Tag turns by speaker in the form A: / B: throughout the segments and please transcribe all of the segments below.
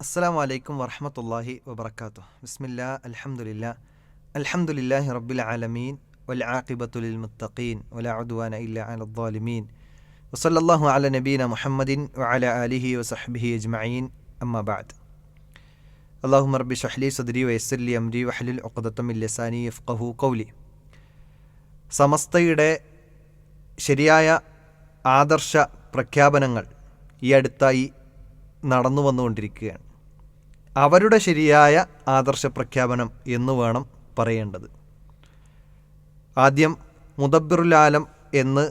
A: അസ്സാം വലൈക്കും വറഹമത്തല്ലാഹി വബർക്കാത്തു ബിസ്മില്ല അലഹമുല്ല അലഹമുല്ലാഹി റബ്ബിൽ ആലമീൻ. വൽ ആഖിബത്തുലിൽ മുത്തഖീൻ. വല ഉദ്വാന ഇല്ല അലദ്ദാലിമീൻ വസല്ലല്ലാഹു അല നബീന മുഹമ്മദിൻ വഅല അലിഹി വസഹബിഹി അജ്മഈൻ. അമ്മബാദ് അള്ളാഹു റബ്ബി ഷഹ്ലി സദ്രി വയസ്സലി അംരി വഹലിൽ ഒക്കദത്തമിൽ ലസാനി യഫ്ഖഹു കൗലി സമസ്തയുടെ ശരിയായ ആദർശ പ്രഖ്യാപനങ്ങൾ ഈ അടുത്തായി നടന്നു വന്നുകൊണ്ടിരിക്കുകയാണ് അവരുടെ ശരിയായ ആദർശ പ്രഖ്യാപനം എന്ന് വേണം പറയേണ്ടത്. ആദ്യം മുദബ്ബിറുൽ ആലം എന്ന്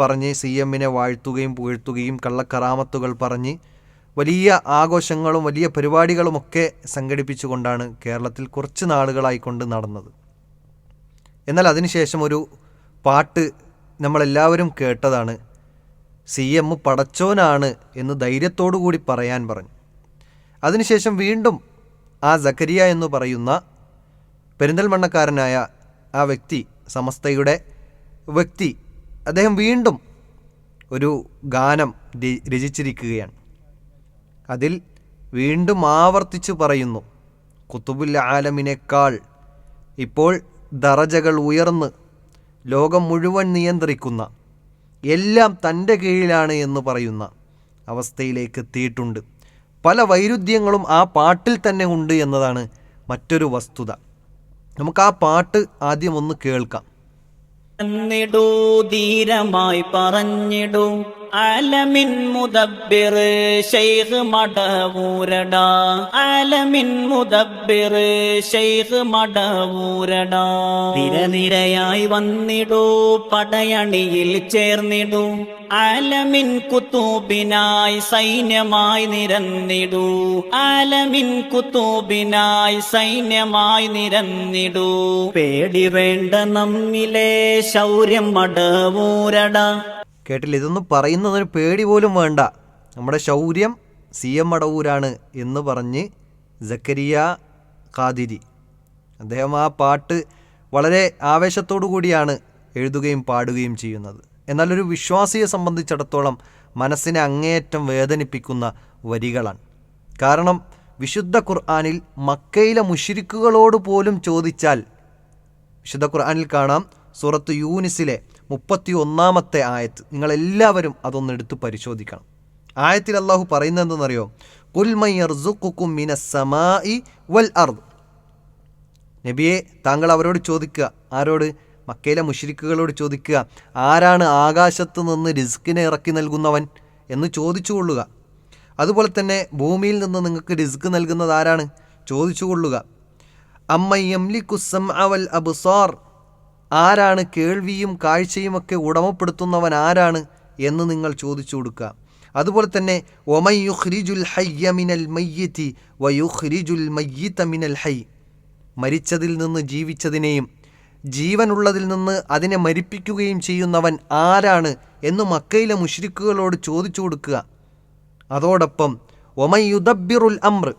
A: പറഞ്ഞ് സി എമ്മിനെ വാഴ്ത്തുകയും പുകഴ്ത്തുകയും കള്ളക്കറാമത്തുകൾ പറഞ്ഞ് വലിയ ആഘോഷങ്ങളും വലിയ പരിപാടികളുമൊക്കെ സംഘടിപ്പിച്ചുകൊണ്ടാണ് കേരളത്തിൽ കുറച്ച് നാളുകളായിക്കൊണ്ട് നടന്നത്. എന്നാൽ അതിനുശേഷം ഒരു പാട്ട് നമ്മളെല്ലാവരും കേട്ടതാണ്. സി എം പടച്ചോനാണ് എന്ന് ധൈര്യത്തോടു കൂടി പറയാൻ പറഞ്ഞു. അതിനുശേഷം വീണ്ടും ആ സക്കരിയ എന്ന് പറയുന്ന പെരിന്തൽമണ്ണക്കാരനായ ആ വ്യക്തി സമസ്തയുടെ വ്യക്തി അദ്ദേഹം വീണ്ടും ഒരു ഗാനം രചിച്ചിരിക്കുകയാണ്. അതിൽ വീണ്ടും ആവർത്തിച്ചു പറയുന്നു കുത്തുബുൽ ആലമിനേക്കാൾ ഇപ്പോൾ ദറജകൾ ഉയർന്ന് ലോകം മുഴുവൻ നിയന്ത്രിക്കുന്ന എല്ലാം തന്റെ കീഴിലാണ് എന്ന് പറയുന്ന അവസ്ഥയിലേക്ക് എത്തിയിട്ടുണ്ട്. പല വൈരുദ്ധ്യങ്ങളും ആ പാട്ടിൽ തന്നെ ഉണ്ട് എന്നതാണ് മറ്റൊരു വസ്തുത. നമുക്ക് ആ പാട്ട് ആദ്യം ഒന്ന് കേൾക്കാം.
B: എന്നിടൂ ധീരമായി പറഞ്ഞിടൂ. ആലമിൻ മുദബ്ബിർ ഷെയ്ഖ് മടവൂരടാ. ആലമിൻ മുദബ്ബിർ ഷെയ്ഖ് മടവൂരടാ. നിരനിരയായി വന്നിടൂ പടയണിയിൽ ചേർന്നിടൂ. ആലമിൻ കുത്തൂബിനായി സൈന്യമായി നിരന്നിടു. ആലമിൻ കുത്തൂബിനായി സൈന്യമായി നിരന്നിടു. പേടി വേണ്ട നമ്മിലെ ശൗര്യം മടവൂരട.
A: കേട്ടില്ല ഇതൊന്നും പറയുന്നതിന് പേടി പോലും വേണ്ട. നമ്മുടെ ശൗര്യം സി എം മടവൂരാണ് എന്ന് പറഞ്ഞ് ജക്കരിയ കാതിരി അദ്ദേഹം ആ പാട്ട് വളരെ ആവേശത്തോടു കൂടിയാണ് എഴുതുകയും പാടുകയും ചെയ്യുന്നത്. എന്നാൽ ഒരു വിശ്വാസിയെ സംബന്ധിച്ചിടത്തോളം മനസ്സിനെ അങ്ങേയറ്റം വേദനിപ്പിക്കുന്ന വരികളാണ്. കാരണം വിശുദ്ധ ഖുർആാനിൽ മക്കയിലെ മുഷിരിക്കുകളോട് പോലും ചോദിച്ചാൽ വിശുദ്ധ ഖുർആാനിൽ കാണാം സൂറത്ത് യൂനിസിലെ മുപ്പത്തി ഒന്നാമത്തെ ആയത്ത്. നിങ്ങളെല്ലാവരും അതൊന്നെടുത്ത് പരിശോധിക്കണം. ആയത്തിൽ അള്ളാഹു പറയുന്നത് എന്തെന്നറിയോ വൽ നബിയെ താങ്കൾ അവരോട് ചോദിക്കുക ആരോട്? മക്കയിലെ മുഷിരിക്കുകളോട് ചോദിക്കുക ആരാണ് ആകാശത്ത് നിന്ന് റിസ്കിനെ ഇറക്കി നൽകുന്നവൻ? എന്ന് ചോദിച്ചു കൊള്ളുക. അതുപോലെ തന്നെ ഭൂമിയിൽ നിന്ന് നിങ്ങൾക്ക് റിസ്ക് നൽകുന്നത് ആരാണ്? ചോദിച്ചു കൊള്ളുക. അമ്മയ്യംലിക്കുസം അവൽ അബുസാർ ആരാണ് കേൾവിയും കാഴ്ചയുമൊക്കെ ഉടമപ്പെടുത്തുന്നവൻ ആരാണ്? എന്ന് നിങ്ങൾ ചോദിച്ചു കൊടുക്കുക. അതുപോലെ തന്നെ ഒമയുഹ്രിജുൽ ഹയ്യ മിനൽ മയ്യത്തി വയുഹ്രിജുൽ മയ്യിത്ത മിനൽ ഹൈ മരിച്ചതിൽ നിന്ന് ജീവിച്ചതിനെയും ജീവനുള്ളതിൽ നിന്ന് അതിനെ മരിപ്പിക്കുകയും ചെയ്യുന്നവൻ ആരാണ് എന്ന് മക്കയിലെ മുഷ്രിക്കുകളോട് ചോദിച്ചു കൊടുക്കുക. അതോടൊപ്പം ഒമയുദബിറുൽ അമ്ര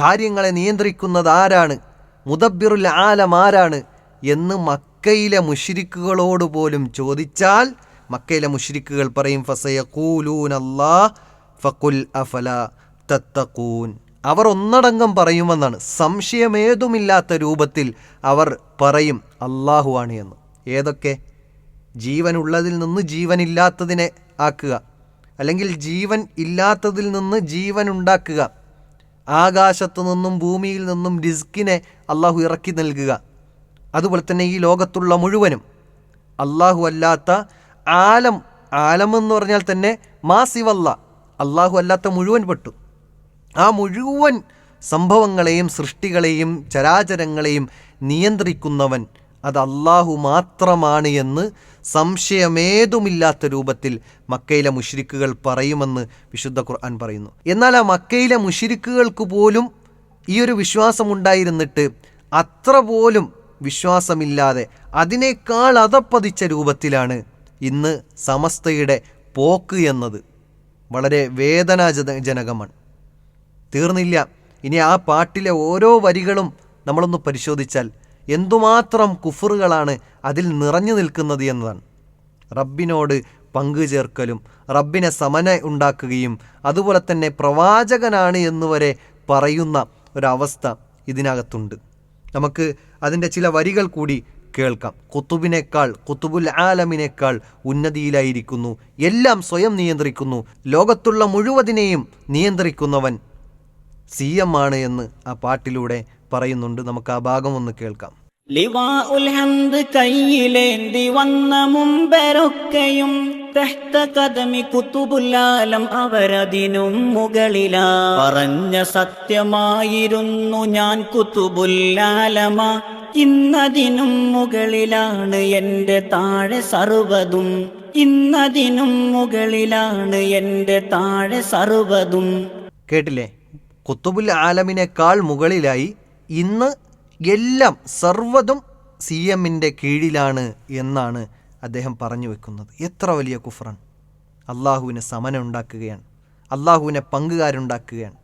A: കാര്യങ്ങളെ നിയന്ത്രിക്കുന്നത് ആരാണ്? മുദബിറുൽ ആലം ആരാണ്? എന്ന് മക്കയിലെ മുഷിരിക്കുകളോട് പോലും ചോദിച്ചാൽ മക്കയിലെ മുഷിരിക്കുകൾ പറയും ഫസയഖൂലൂൻ അല്ലാ ഫുൽ അഫല തത്തക്കൂൻ അവർ ഒന്നടങ്കം പറയുമെന്നാണ്. സംശയമേതുമില്ലാത്ത രൂപത്തിൽ അവർ പറയും അള്ളാഹു ആണ് എന്ന്. ഏതൊക്കെ? ജീവനുള്ളതിൽ നിന്ന് ജീവനില്ലാത്തതിനെ ആക്കുക. അല്ലെങ്കിൽ ജീവൻ ഇല്ലാത്തതിൽ നിന്ന് ജീവൻ ഉണ്ടാക്കുക ആകാശത്തു നിന്നും ഭൂമിയിൽ നിന്നും റിസ്കിനെ അള്ളാഹു ഇറക്കി നൽകുക. അതുപോലെ തന്നെ ഈ ലോകത്തുള്ള മുഴുവനും. അള്ളാഹു അല്ലാത്ത ആലം ആലം എന്ന് പറഞ്ഞാൽ തന്നെ മാസിവല്ല. അള്ളാഹു അല്ലാത്ത മുഴുവൻ പെട്ടു. ആ മുഴുവൻ സംഭവങ്ങളെയും സൃഷ്ടികളെയും ചരാചരങ്ങളെയും നിയന്ത്രിക്കുന്നവൻ അത് അള്ളാഹു മാത്രമാണ് എന്ന് സംശയമേതുമില്ലാത്ത രൂപത്തിൽ മക്കയിലെ മുഷിരിക്കുകൾ പറയുമെന്ന് വിശുദ്ധ ഖുർആൻ പറയുന്നു. എന്നാൽ ആ മക്കയിലെ മുഷിരിക്കുകൾക്ക് പോലും ഈ ഒരു വിശ്വാസമുണ്ടായിരുന്നിട്ട് അത്ര പോലും വിശ്വാസമില്ലാതെ അതിനേക്കാൾ അതപ്പതിച്ച രൂപത്തിലാണ് ഇന്ന് സമസ്തയുടെ പോക്ക് എന്നത്. വളരെ വേദനാജന ജനകമാണ്. തീർന്നില്ല. ഇനി ആ പാട്ടിലെ ഓരോ വരികളും നമ്മളൊന്ന് പരിശോധിച്ചാൽ എന്തുമാത്രം കുഫറുകളാണ് അതിൽ നിറഞ്ഞു നിൽക്കുന്നത് എന്നതാണ്. റബ്ബിനോട് പങ്കു ചേർക്കലും റബ്ബിനെ സമന ഉണ്ടാക്കുകയും അതുപോലെ തന്നെ പ്രവാചകനാണ് എന്നുവരെ പറയുന്ന ഒരവസ്ഥ ഇതിനകത്തുണ്ട്. നമുക്ക് അതിന്റെ ചില വരികൾ കൂടി കേൾക്കാം. കുത്തുബിനേക്കാൾ കുത്തുബുൽ ആലമിനേക്കാൾ ഉന്നതിയിലായിരിക്കുന്നു. എല്ലാം സ്വയം നിയന്ത്രിക്കുന്നു. ലോകത്തുള്ള മുഴുവതിനെയും നിയന്ത്രിക്കുന്നവൻ സി എം ആണ് എന്ന് ആ പാട്ടിലൂടെ പറയുന്നുണ്ട്. നമുക്ക് ആ ഭാഗം ഒന്ന് കേൾക്കാം.
B: ലിവാ ഉൽഹന്ത് കയ്യിലേന്തി വന്ന മുമ്പരൊക്കെയും കദമി കുത്തുബുല്ലാലം അവരതിനും മുകളിലാ. പറഞ്ഞ സത്യമായിരുന്നു ഞാൻ കുത്തുബുല്ലാലമ. ഇന്നതിനും മുകളിലാണ് എന്റെ താഴെ സർവതും ഇന്നതിനും മുകളിലാണ് എന്റെ താഴെ സർവതും
A: കേട്ടില്ലേ? കുത്തുബുൽ ആലമിനേക്കാൾ മുകളിലായി ഇന്ന് എല്ലാം സർവതും സി എമ്മിന്റെ കീഴിലാണ് എന്നാണ് അദ്ദേഹം പറഞ്ഞു വെക്കുന്നത്. എത്ര വലിയ കുഫ്രൻ. അള്ളാഹുവിനെ സമനം ഉണ്ടാക്കുകയാണ്. അള്ളാഹുവിനെ പങ്കുകാരുണ്ടാക്കുകയാണ്.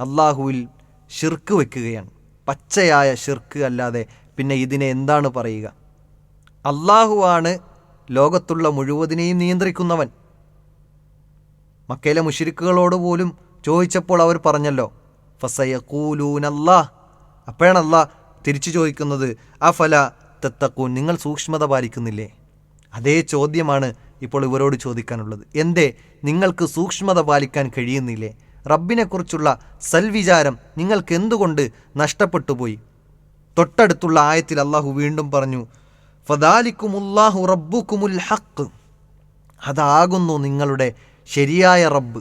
A: അള്ളാഹുവിൽ ഷിർക്ക് വെക്കുകയാണ്. പച്ചയായ ഷിർക്ക് അല്ലാതെ പിന്നെ ഇതിനെ എന്താണ് പറയുക? അള്ളാഹുവാണ് ലോകത്തുള്ള മുഴുവതിനെയും നിയന്ത്രിക്കുന്നവൻ. മക്കയിലെ മുഷിരിക്കുകളോട് പോലും ചോദിച്ചപ്പോൾ അവർ പറഞ്ഞല്ലോ ഫസയക്കൂലൂനല്ലാ അപ്പോഴാണ് അല്ലാ തിരിച്ചു ചോദിക്കുന്നത് ആ ഫല തെത്തക്കൂൻ നിങ്ങൾ സൂക്ഷ്മത പാലിക്കുന്നില്ലേ? അതേ ചോദ്യമാണ് ഇപ്പോൾ ഇവരോട് ചോദിക്കാനുള്ളത് എന്തേ നിങ്ങൾക്ക് സൂക്ഷ്മത പാലിക്കാൻ കഴിയുന്നില്ലേ? റബ്ബിനെക്കുറിച്ചുള്ള സൽവിചാരം നിങ്ങൾക്ക് എന്തുകൊണ്ട് നഷ്ടപ്പെട്ടു പോയി തൊട്ടടുത്തുള്ള ആയത്തിൽ അള്ളാഹു വീണ്ടും പറഞ്ഞു ഫദാലിക്കുമുല്ലാഹു റബ്ബുക്കുമുൽ ഹക്ക് അതാകുന്നു നിങ്ങളുടെ ശരിയായ റബ്ബ്.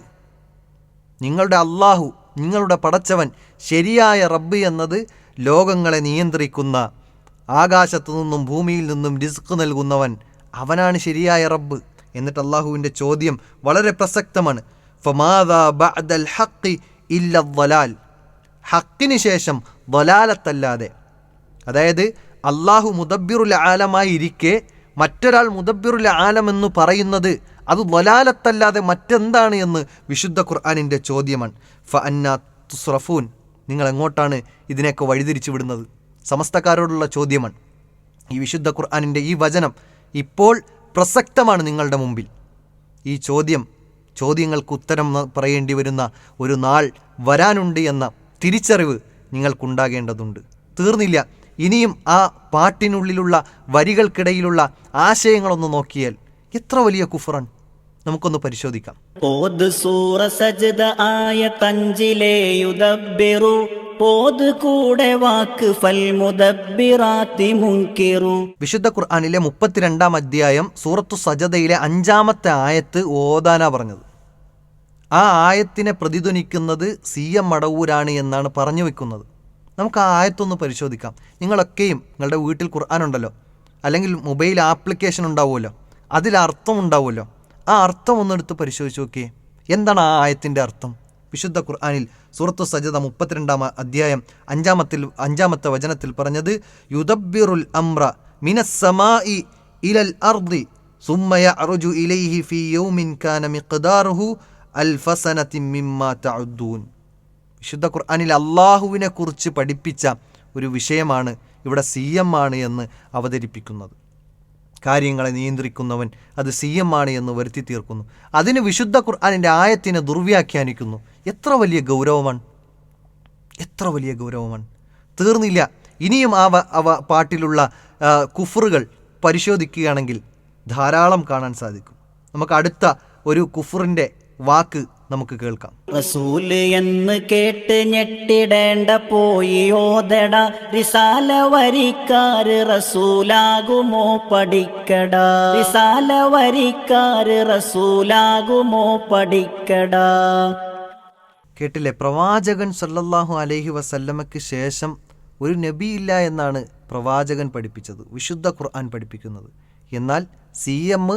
A: നിങ്ങളുടെ അള്ളാഹു നിങ്ങളുടെ പടച്ചവൻ ശരിയായ റബ്ബ് എന്നത് ലോകങ്ങളെ നിയന്ത്രിക്കുന്ന ആകാശത്തു നിന്നും ഭൂമിയിൽ നിന്നും റിസ്ക് നൽകുന്നവൻ അവനാണ് ശരിയായ റബ്ബ്. എന്നിട്ട് അള്ളാഹുവിന്റെ ചോദ്യം വളരെ പ്രസക്തമാണ്. ഹക്കിന് ശേഷം വലാലത്തല്ലാതെ അതായത് അള്ളാഹു മുദബ്ബിറുൽ ആലമായി ഇരിക്കെ മറ്റൊരാൾ മുദബ്ബിറുൽ ആലമെന്ന് പറയുന്നത് അത് വലാലത്തല്ലാതെ മറ്റെന്താണ് എന്ന് വിശുദ്ധ ഖുർആാനിന്റെ ചോദ്യമാണ്. ഫ അന്ന തുസ്രഫൂൻ നിങ്ങൾ എങ്ങോട്ടാണ് ഇതിനെയൊക്കെ വഴിതിരിച്ചു വിടുന്നത്? സമസ്തക്കാരോടുള്ള ചോദ്യമാണ്. ഈ വിശുദ്ധ ഖുർആാനിന്റെ ഈ വചനം ഇപ്പോൾ പ്രസക്തമാണ് നിങ്ങളുടെ മുമ്പിൽ. ഈ ചോദ്യം ചോദ്യങ്ങൾക്ക് ഉത്തരം പറയേണ്ടി വരുന്ന ഒരു നാൾ വരാനുണ്ട് എന്ന തിരിച്ചറിവ് നിങ്ങൾക്കുണ്ടാകേണ്ടതുണ്ട്. തീർന്നില്ല. ഇനിയും ആ പാട്ടിനുള്ളിലുള്ള വരികൾക്കിടയിലുള്ള ആശയങ്ങളൊന്ന് നോക്കിയാൽ എത്ര വലിയ കുഫറാൻ നമുക്കൊന്ന് പരിശോധിക്കാം.
B: സൂറ സജ്ദ ആയ തഞ്ചിലെ യുദബ്ബിറു പോത് കൂടെ വാക്ക് ഫൽ മുദബ്ബിറാത്തി മുൻകിറു.
A: വിശുദ്ധ ഖുർആാനിലെ മുപ്പത്തിരണ്ടാം അധ്യായം സൂറത്തു സജദയിലെ അഞ്ചാമത്തെ ആയത്ത് ഓതാനാ പറഞ്ഞത്. ആ ആയത്തിനെ പ്രതിധ്വനിക്കുന്നത് സി എം മടവൂരാണ് എന്നാണ് പറഞ്ഞു വെക്കുന്നത്. നമുക്ക് ആ ആയത്തൊന്ന് പരിശോധിക്കാം. നിങ്ങളൊക്കെയും നിങ്ങളുടെ വീട്ടിൽ ഖുർആൻ ഉണ്ടല്ലോ. അല്ലെങ്കിൽ മൊബൈൽ ആപ്ലിക്കേഷൻ ഉണ്ടാവുമല്ലോ. അതിലർത്ഥം ഉണ്ടാവുമല്ലോ. ആ അർത്ഥം ഒന്നെടുത്ത് പരിശോധിച്ച് നോക്കി എന്താണ് ആ ആയത്തിന്റെ അർത്ഥം? വിശുദ്ധ ഖുർആാനിൽ സൂറത്തു സജത മുപ്പത്തിരണ്ടാം അധ്യായം അഞ്ചാമത്തിൽ അഞ്ചാമത്തെ വചനത്തിൽ പറഞ്ഞത് യുദബിറുൽ അമ്ര മിനസ്സമായി ഇലൽ അർദി സുമ്മയ അറുജു ഇലൈഹി ഫി യൗമിൻ കാന മിഖ്ദാറുഹു അൽഫസനത്തി മിമ്മാ തഅദ്ദൂൻ. വിശുദ്ധ ഖുർആാനിൽ അള്ളാഹുവിനെ കുറിച്ച് പഠിപ്പിച്ച ഒരു വിഷയമാണ് ഇവിടെ സി എം ആണ് എന്ന് അവതരിപ്പിക്കുന്നത്. കാര്യങ്ങളെ നിയന്ത്രിക്കുന്നവൻ അത് സി എം ആണ് എന്ന് വരുത്തി തീർക്കുന്നു. അതിന് വിശുദ്ധ ഖുർആാനിന്റെ ആയത്തിനെ ദുർവ്യാഖ്യാനിക്കുന്നു. എത്ര വലിയ ഗൗരവമാണ്. എത്ര വലിയ ഗൗരവമാണ്. തീർന്നില്ല. ഇനിയും ആ അവ പാട്ടിലുള്ള കുഫറുകൾ പരിശോധിക്കുകയാണെങ്കിൽ ധാരാളം കാണാൻ സാധിക്കും. നമുക്ക് അടുത്ത ഒരു കുഫറിന്റെ വാക്ക് നമുക്ക് കേൾക്കാം.
B: റസൂൽ എന്ന് കേട്ട് ഞെട്ടിടേണ്ട പോയി ഓതട റിസാല വരിക്കാര് റസൂലാകുമോ പഠിക്കട? റിസാല വരിക്കാര് റസൂലാകുമോ പഠിക്കട?
A: കേട്ടില്ലേ? പ്രവാചകൻ സല്ലല്ലാഹു അലൈഹി വസല്ലമയ്ക്ക് ശേഷം ഒരു നബിയില്ല എന്നാണ് പ്രവാചകൻ പഠിപ്പിച്ചത് വിശുദ്ധ ഖുർആൻ പഠിപ്പിക്കുന്നത്. എന്നാൽ സി എം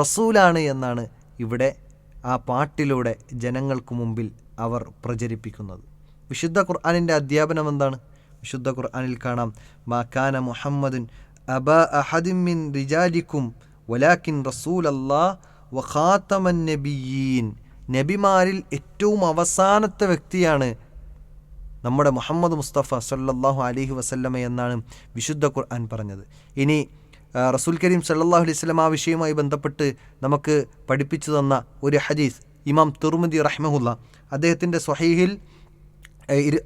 A: റസൂലാണ് എന്നാണ് ഇവിടെ ആ പാട്ടിലൂടെ ജനങ്ങൾക്ക് മുമ്പിൽ അവർ പ്രചരിപ്പിക്കുന്നത്. വിശുദ്ധ ഖുർആാനിന്റെ അധ്യാപനം എന്താണ്? വിശുദ്ധ ഖുർആാനിൽ കാണാം മാക്കാന മുഹമ്മദുൻ അബ അഹദിമിൻ റിജാലിക്കും വലാക്കിൻ റസൂൽ അല്ലാ വഖാത്തമൻ നബിയീൻ. നബിമാരിൽ ഏറ്റവും അവസാനത്തെ വ്യക്തിയാണ് നമ്മുടെ മുഹമ്മദ് മുസ്തഫ സല്ലാഹു അലഹി വസല്ലമ എന്നാണ് വിശുദ്ധ ഖുർആൻ പറഞ്ഞത്. ഇനി റസൂൽ കരീം സല്ലാഹു അലൈഹി വസല്ലം ആ വിഷയവുമായി ബന്ധപ്പെട്ട് നമുക്ക് പഠിപ്പിച്ചു തന്ന ഒരു ഹദീസ് ഇമാം തുർമുദി റഹ്മഹുല്ല. അദ്ദേഹത്തിന്റെ സ്വഹീഹിൽ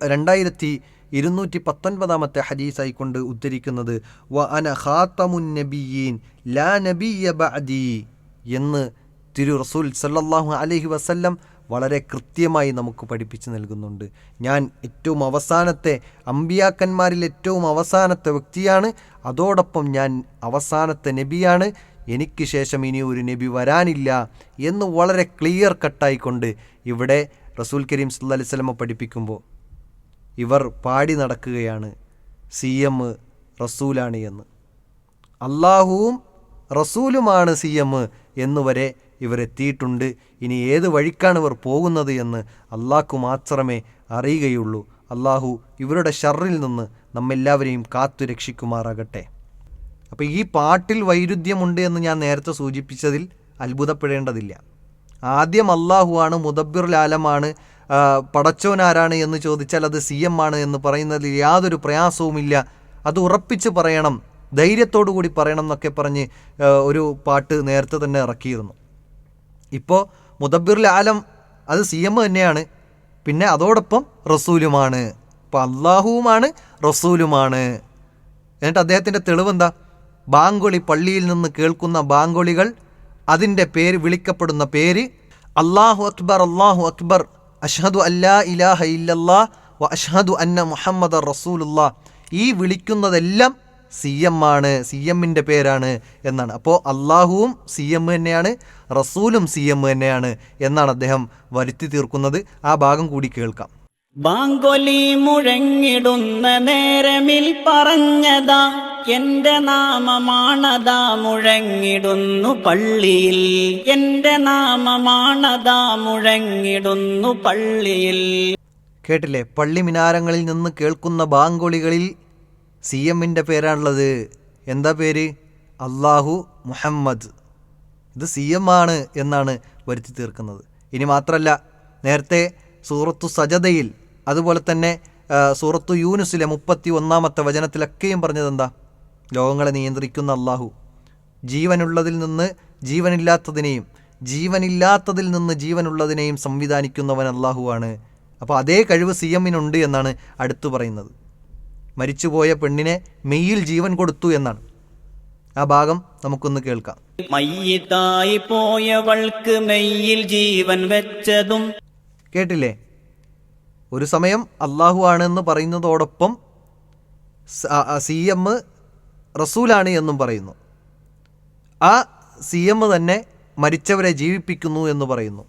A: രണ്ടായിരത്തി ഇരുന്നൂറ്റി പത്തൊൻപതാമത്തെ ഹദീസായിക്കൊണ്ട് ഉദ്ധരിക്കുന്നത് വ അന ഖാത്തമുൻ നബിയീൻ ലാ നബിയ ബഅദി എന്ന് തിരു റസൂൽ സല്ലല്ലാഹു അലൈഹി വസല്ലം വളരെ കൃത്യമായി നമുക്ക് പഠിപ്പിച്ചു നൽകുന്നുണ്ട്. ഞാൻ ഏറ്റവും അവസാനത്തെ അമ്പിയാക്കന്മാരിൽ ഏറ്റവും അവസാനത്തെ വ്യക്തിയാണ്. അതോടൊപ്പം ഞാൻ അവസാനത്തെ നബിയാണ്. എനിക്ക് ശേഷം ഇനി ഒരു നബി വരാനില്ല എന്ന് വളരെ ക്ലിയർ കട്ടായിക്കൊണ്ട് ഇവിടെ റസൂൽ കരീം അലൈഹി വസല്ലമ പഠിപ്പിക്കുമ്പോൾ ഇവർ പാടി നടക്കുകയാണ് സി എം റസൂലാണ് എന്ന്. അള്ളാഹുവും റസൂലുമാണ് സി എം എന്നുവരെ ഇവരെത്തിയിട്ടുണ്ട്. ഇനി ഏത് വഴിക്കാണ് ഇവർ പോകുന്നത് എന്ന് അള്ളാഹ്ക്കു മാത്രമേ അറിയുകയുള്ളൂ. അള്ളാഹു ഇവരുടെ ഷറിൽ നിന്ന് നമ്മെല്ലാവരെയും കാത്തു രക്ഷിക്കുമാറാകട്ടെ. അപ്പോൾ ഈ പാട്ടിൽ വൈരുദ്ധ്യമുണ്ട് എന്ന് ഞാൻ നേരത്തെ സൂചിപ്പിച്ചതിൽ അത്ഭുതപ്പെടേണ്ടതില്ല. ആദ്യം അള്ളാഹുവാണ് ആ, പടച്ചോനാരാണ് എന്ന് ചോദിച്ചാൽ അത് സി എം ആണ് എന്ന് പറയുന്നതിൽ യാതൊരു പ്രയാസവുമില്ല. അത് ഉറപ്പിച്ച് പറയണം ധൈര്യത്തോടു കൂടി പറയണം എന്നൊക്കെ പറഞ്ഞ് ഒരു പാട്ട് നേരത്തെ തന്നെ ഇറക്കിയിരുന്നു. ഇപ്പോൾ മുദബ്ബിറുൽ ആലം അത് സി എം തന്നെയാണ്. പിന്നെ അതോടൊപ്പം റസൂലുമാണ്. അപ്പോൾ അള്ളാഹുവുമാണ് റസൂലുമാണ്. എന്നിട്ട് അദ്ദേഹത്തിന്റെ തെളിവെന്താ? ബാങ്കൊളി പള്ളിയിൽ നിന്ന് കേൾക്കുന്ന ബാങ്കൊളികൾ അതിന്റെ പേര് വിളിക്കപ്പെടുന്ന പേര് അള്ളാഹു അക്ബർ അള്ളാഹു അക്ബർ അഷ്ഹദു അല്ലാ ഇലാഹ ഇല്ലല്ലാ വ അഷ്ഹദു അന്ന മുഹമ്മദ് റസൂൽ ഈ വിളിക്കുന്നതെല്ലാം സി എം ആണ് സി എമ്മിന്റെ പേരാണ് എന്നാണ്. അപ്പോൾ അള്ളാഹുവും സി എം തന്നെയാണ് റസൂലും സി എം തന്നെയാണ് എന്നാണ് അദ്ദേഹം വരുത്തി തീർക്കുന്നത്. ആ ഭാഗം കൂടി കേൾക്കാം.
B: ബാങ്കൊലി മുഴങ്ങിടുന്ന നേരമിൽ പറഞ്ഞതാ എന്റെ നാമമാണതാ മുഴങ്ങിടുന്നു പള്ളിയിൽ. എന്റെ നാമമാണതാ മുഴങ്ങിടുന്നു പള്ളിയിൽ.
A: കേട്ടില്ലേ? പള്ളി മിനാരങ്ങളിൽ നിന്ന് കേൾക്കുന്ന ബാങ്കൊളികളിൽ സി എമ്മിന്റെ പേരാണുള്ളത്. എന്താ പേര്? അള്ളാഹു മുഹമ്മദ്. ഇത് സി എം ആണ് എന്നാണ് വരുത്തി തീർക്കുന്നത്. ഇനി മാത്രമല്ല നേരത്തെ സൂറത്തു സജതയിൽ അതുപോലെ തന്നെ സൂറത്തു യൂനുസിലെ മുപ്പത്തി ഒന്നാമത്തെ വചനത്തിലൊക്കെയും പറഞ്ഞത് എന്താ ലോകങ്ങളെ നിയന്ത്രിക്കുന്ന അള്ളാഹു ജീവനുള്ളതിൽ നിന്ന് ജീവനില്ലാത്തതിനെയും ജീവനില്ലാത്തതിൽ നിന്ന് ജീവനുള്ളതിനെയും സംവിധാനിക്കുന്നവൻ അള്ളാഹുവാണ് അപ്പോൾ അതേ കഴിവ് സി എമ്മിനുണ്ട് എന്നാണ് അടുത്തു പറയുന്നത്. മരിച്ചുപോയ പെണ്ണിനെ മെയ്യിൽ ജീവൻ കൊടുത്തു എന്നാണ്. ആ ഭാഗം നമുക്കൊന്ന് കേൾക്കാം.
B: മയ്യത്തായി പോയവൾക്ക് മെയ്യിൽ ജീവൻ വെച്ചതും
A: കേട്ടില്ലേ? ഒരു സമയം അള്ളാഹു ആണെന്ന് പറയുന്നതോടൊപ്പം സി എം റസൂലാണ് എന്നും പറയുന്നു. ആ സി എം തന്നെ മരിച്ചവരെ ജീവിപ്പിക്കുന്നു എന്ന് പറയുന്നു.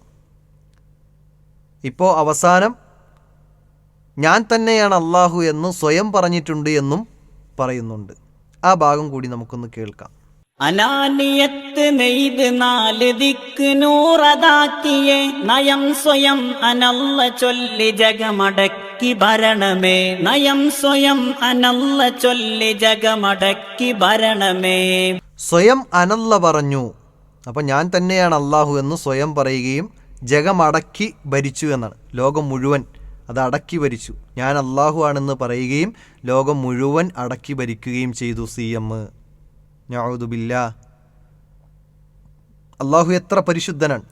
A: ഇപ്പോൾ അവസാനം ഞാൻ തന്നെയാണ് അള്ളാഹു എന്ന് സ്വയം പറഞ്ഞിട്ടുണ്ട് എന്നും പറയുന്നുണ്ട്. ആ ഭാഗം കൂടി നമുക്കൊന്ന് കേൾക്കാം.
B: അനാനിയത്ത് നെയ്ത് നാല് ദിക്ക് നൂറതാക്കിയേ നയം സ്വയം അനല്ല ചൊല്ലി ജഗമടക്കി ഭരണമേ നയം സ്വയം അനല്ല ചൊല്ലി ജഗമടക്കി ഭരണമേ.
A: സ്വയം അനല്ല പറഞ്ഞു. അപ്പൊ ഞാൻ തന്നെയാണ് അള്ളാഹു എന്ന് സ്വയം പറയുകയും ജഗമടക്കി ഭരിച്ചു എന്നാണ്. ലോകം മുഴുവൻ അത് അടക്കി ഭരിച്ചു. ഞാൻ അള്ളാഹു ആണെന്ന് പറയുകയും ലോകം മുഴുവൻ അടക്കി ഭരിക്കുകയും ചെയ്തു സി എം. ഞാവുതുബില്ല അള്ളാഹു എത്ര പരിശുദ്ധനാണ്.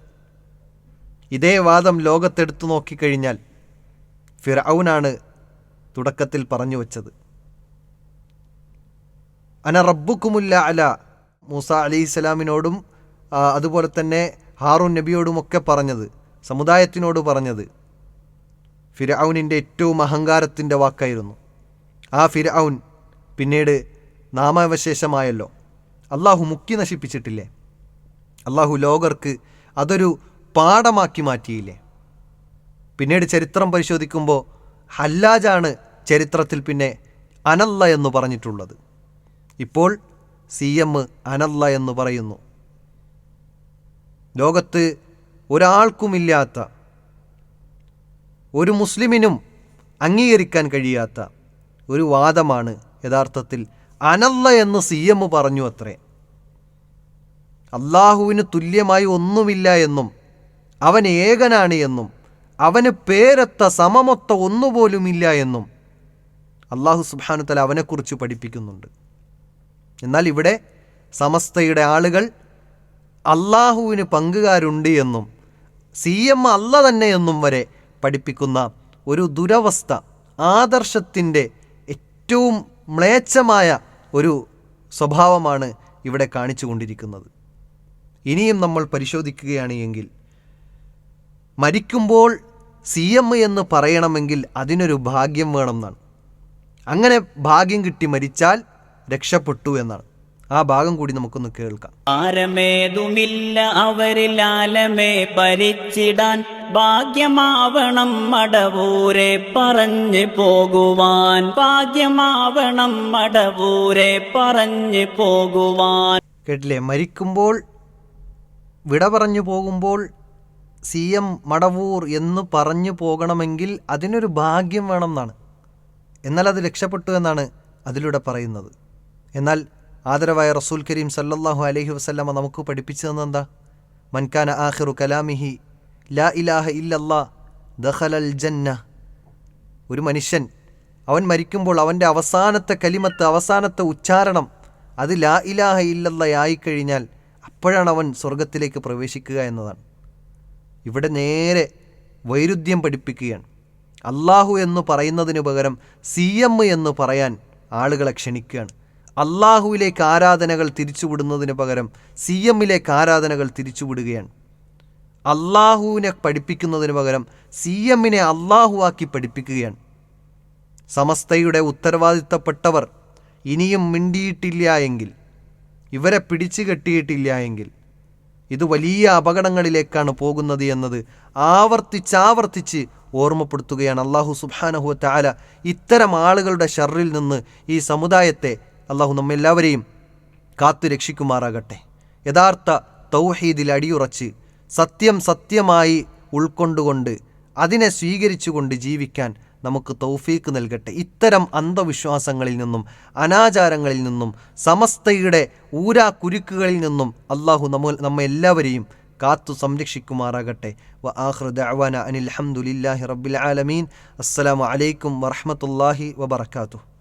A: ഇതേ വാദം ലോകത്തെടുത്തു നോക്കിക്കഴിഞ്ഞാൽ ഫിറൌനാണ് തുടക്കത്തിൽ പറഞ്ഞു വച്ചത്. അന റബ്ബുക്കുമുല്ല അല മൂസ അലി ഇസ്ലാമിനോടും അതുപോലെ തന്നെ ഹാറൂൻ നബിയോടുമൊക്കെ പറഞ്ഞത് സമുദായത്തിനോട് പറഞ്ഞത്. ഫിരഔനിന്റെ ഏറ്റവും അഹങ്കാരത്തിന്റെ വാക്കായിരുന്നു. ആ ഫിരഔൻ പിന്നീട് നാമാവശേഷമായല്ലോ. അള്ളാഹു മുക്കി നശിപ്പിച്ചിട്ടില്ലേ? അള്ളാഹു ലോകർക്ക് അതൊരു പാഠമാക്കി മാറ്റിയില്ലേ? പിന്നീട് ചരിത്രം പരിശോധിക്കുമ്പോൾ ഹല്ലാജാണ് ചരിത്രത്തിൽ പിന്നെ അനല്ല എന്ന് പറഞ്ഞിട്ടുള്ളത്. ഇപ്പോൾ സി എം അനല്ല എന്ന് പറയുന്നു. ലോകത്ത് ഒരാൾക്കുമില്ലാത്ത ഒരു മുസ്ലിമിനും അംഗീകരിക്കാൻ കഴിയാത്ത ഒരു വാദമാണ് യഥാർത്ഥത്തിൽ അനല്ല എന്ന് സി എം പറഞ്ഞു അത്രേ. അള്ളാഹുവിന് തുല്യമായി ഒന്നുമില്ല എന്നും അവൻ ഏകനാണ് എന്നും അവന് പേരത്ത സമമൊത്ത ഒന്നുപോലുമില്ല എന്നും അള്ളാഹു സുബാനുത്തല അവനെക്കുറിച്ച് പഠിപ്പിക്കുന്നുണ്ട്. എന്നാൽ ഇവിടെ സമസ്തയുടെ ആളുകൾ അള്ളാഹുവിന് പങ്കുകാരുണ്ട് എന്നും സി എം അല്ല തന്നെ എന്നും വരെ പഠിപ്പിക്കുന്ന ഒരു ദുരവസ്ഥ ആദർശത്തിന്റെ ഏറ്റവും മ്ലേച്ഛമായ ഒരു സ്വഭാവമാണ് ഇവിടെ കാണിച്ചു കൊണ്ടിരിക്കുന്നത്. ഇനിയും നമ്മൾ പരിശോധിക്കുകയാണ് എങ്കിൽ മരിക്കുമ്പോൾ സി എം എന്ന് പറയണമെങ്കിൽ അതിനൊരു ഭാഗ്യം വേണമെന്നാണ് അങ്ങനെ ഭാഗ്യം കിട്ടി മരിച്ചാൽ രക്ഷപ്പെട്ടു എന്നാണ്. ആ ഭാഗം കൂടി നമുക്കൊന്ന് കേൾക്കാം.
B: ആരമേതുമില്ല അവരിൽ ആലമേ ഭരിച്ചിടാൻ ഭാഗ്യമാവണം മടവൂരെ പറഞ്ഞു പോകുവാൻ. ഭാഗ്യമാവണം മടവൂരെ പറഞ്ഞു പോകുവാൻ.
A: കേട്ടില്ലേ? മരിക്കുമ്പോൾ വിട പറഞ്ഞു പോകുമ്പോൾ സി എം മടവൂർ എന്ന് പറഞ്ഞു പോകണമെങ്കിൽ അതിനൊരു ഭാഗ്യം വേണം എന്നാണ്. എന്നാൽ അത് രക്ഷപ്പെട്ടു എന്നാണ് അതിലൂടെ പറയുന്നത്. എന്നാൽ ആദരവായ റസൂൽ കരീം സല്ലാഹു അലഹി വസല്ലമ നമുക്ക് പഠിപ്പിച്ചു തന്നെന്താ മൻകാന ആഹിറു കലാമിഹി ലാ ഇലാഹ ഇല്ലല്ലാ ദഹലൽ ജന്ന ഒരു മനുഷ്യൻ അവൻ മരിക്കുമ്പോൾ അവന്റെ അവസാനത്തെ കലിമത്ത് അവസാനത്തെ ഉച്ചാരണം അത് ലാ ഇലാഹ ഇല്ലല്ല ആയിക്കഴിഞ്ഞാൽ അപ്പോഴാണ് അവൻ സ്വർഗത്തിലേക്ക് പ്രവേശിക്കുക എന്നതാണ്. ഇവിടെ നേരെ വൈരുദ്ധ്യം പഠിപ്പിക്കുകയാണ്. അള്ളാഹു എന്ന് പറയുന്നതിന് പകരം സി എം എന്ന് പറയാൻ ആളുകളെ ക്ഷണിക്കുകയാണ്. അള്ളാഹുവിലേക്ക് ആരാധനകൾ തിരിച്ചുവിടുന്നതിന് പകരം സി എമ്മിലേക്ക് ആരാധനകൾ തിരിച്ചുവിടുകയാണ്. അള്ളാഹുവിനെ പഠിപ്പിക്കുന്നതിന് പകരം സി എമ്മിനെ അള്ളാഹുവാക്കി പഠിപ്പിക്കുകയാണ്. സമസ്തയുടെ ഉത്തരവാദിത്തപ്പെട്ടവർ ഇനിയും മിണ്ടിയിട്ടില്ല എങ്കിൽ ഇവരെ പിടിച്ചു കെട്ടിയിട്ടില്ല എങ്കിൽ ഇത് വലിയ അപകടങ്ങളിലേക്കാണ് പോകുന്നത് എന്നത് ആവർത്തിച്ചാവർത്തിച്ച് ഓർമ്മപ്പെടുത്തുകയാണ്. അള്ളാഹു സുബാനഹു താല ഇത്തരം ആളുകളുടെ ഷറിൽ നിന്ന് ഈ സമുദായത്തെ അള്ളാഹു നമ്മെല്ലാവരെയും കാത്തു രക്ഷിക്കുമാറാകട്ടെ. യഥാർത്ഥ തൗഹീദിൽ അടിയുറച്ച് സത്യം സത്യമായി ഉൾക്കൊണ്ടുകൊണ്ട് അതിനെ സ്വീകരിച്ചുകൊണ്ട് ജീവിക്കാൻ നമുക്ക് തൗഫീക്ക് നൽകട്ടെ. ഇത്തരം അന്ധവിശ്വാസങ്ങളിൽ നിന്നും അനാചാരങ്ങളിൽ നിന്നും സമസ്തയുടെ ഊരാ കുരുക്കുകളിൽ നിന്നും അള്ളാഹു നമ്മ നമ്മെ എല്ലാവരെയും കാത്തു സംരക്ഷിക്കുമാറാകട്ടെ. വ ആഹ്റ ദഅവാന അനിൽ ഹംദുലില്ലാഹി റബ്ബിൽ ആലമീൻ. അസ്സലാമു അലൈക്കും വറഹ്മത്തുള്ളാഹി വബറകാതുഹു.